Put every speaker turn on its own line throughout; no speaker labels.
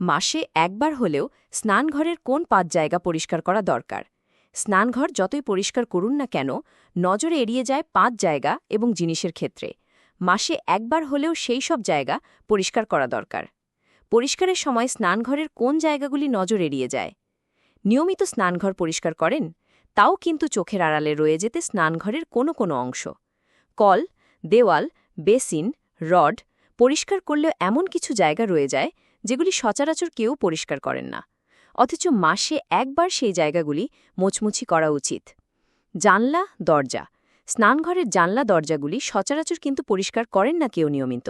মাসে একবার হলেও স্নানঘরের কোন পাঁচ জায়গা পরিষ্কার করা দরকার। স্নানঘর যতই পরিষ্কার করুন না কেন, নজরে এড়িয়ে যায় পাঁচ জায়গা এবং জিনিসের ক্ষেত্রে। মাসে একবার হলেও সেই সব জায়গা পরিষ্কার করা দরকার। পরিষ্কারের সময় স্নানঘরের কোন জায়গাগুলি নজর এড়িয়ে যায়? নিয়মিত স্নানঘর পরিষ্কার করেন? তাও কিন্তু চোখের আড়ালে রয়ে যেতে স্নানঘরের কোনো কোনো অংশ। কল, দেওয়াল, বেসিন, রড পরিষ্কার করলেও এমন কিছু জায়গা রয়ে যায় যেগুলি সচরাচর কেউ পরিষ্কার করেন না। অথচ মাসে একবার সেই জায়গাগুলি মোচমুছি করা উচিত। জানলা, দরজা। স্নানঘরের জানলা, দরজাগুলি সচরাচর কিন্তু পরিষ্কার করেন না কেউ নিয়মিত।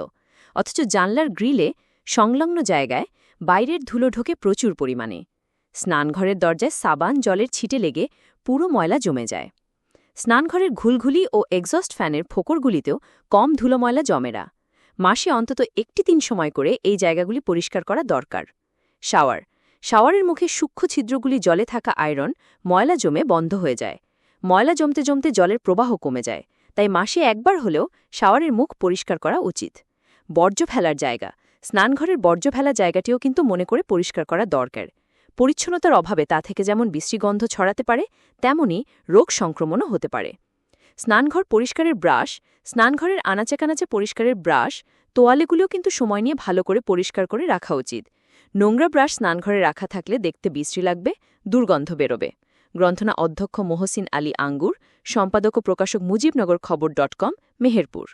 অথচ জানলার গ্রিলে সংলগ্ন জায়গায় বাইরের ধুলো ঢোকে প্রচুর পরিমাণে। স্নানঘরের দরজায় সাবান, জলের ছিটে লেগে পুরো ময়লা জমে যায়। স্নানঘরের ঘুলঘুলি ও এক্সস্ট ফ্যানের ফোকরগুলিতেও কম ধুলো ময়লা জমেরা মাসে অন্তত একটি দিন সময় করে এই জায়গাগুলি পরিষ্কার করা দরকার। শাওয়ার। শাওয়ারের মুখে সূক্ষ্ম ছিদ্রগুলি জলে থাকা আয়রন ময়লা জমে বন্ধ হয়ে যায়। ময়লা জমতে জমতে জলের প্রবাহ কমে যায়, তাই মাসে একবার হলেও শাওয়ারের মুখ পরিষ্কার করা উচিত। বর্জ্য ফেলার জায়গা। স্নানঘরের বর্জ্য ফেলা জায়গাটিও কিন্তু মনে করে পরিষ্কার করা দরকার। পরিচ্ছন্নতার অভাবে তা থেকে যেমন বিশ্রীগন্ধ ছড়াতে পারে, তেমনি রোগ সংক্রমণও হতে পারে। স্নানঘর পরিষ্কারের ব্রাশ, স্নানঘরের আনাচে কানাচে পরিষ্কারের ব্রাশ তোয়ালেগুলো কিন্তু সময় নিয়ে ভালো করে পরিষ্কার করে রাখা উচিত। নোংরা ব্রাশ স্নানঘরে রাখা থাকলে দেখতে বিশ্রী লাগবে, দুর্গন্ধ বেরোবে। গ্রন্থনা অধ্যক্ষ মোহসিন আলী আঙ্গুর, সম্পাদক ও প্রকাশক মুজিবনগর খবর ডট কম, মেহেরপুর।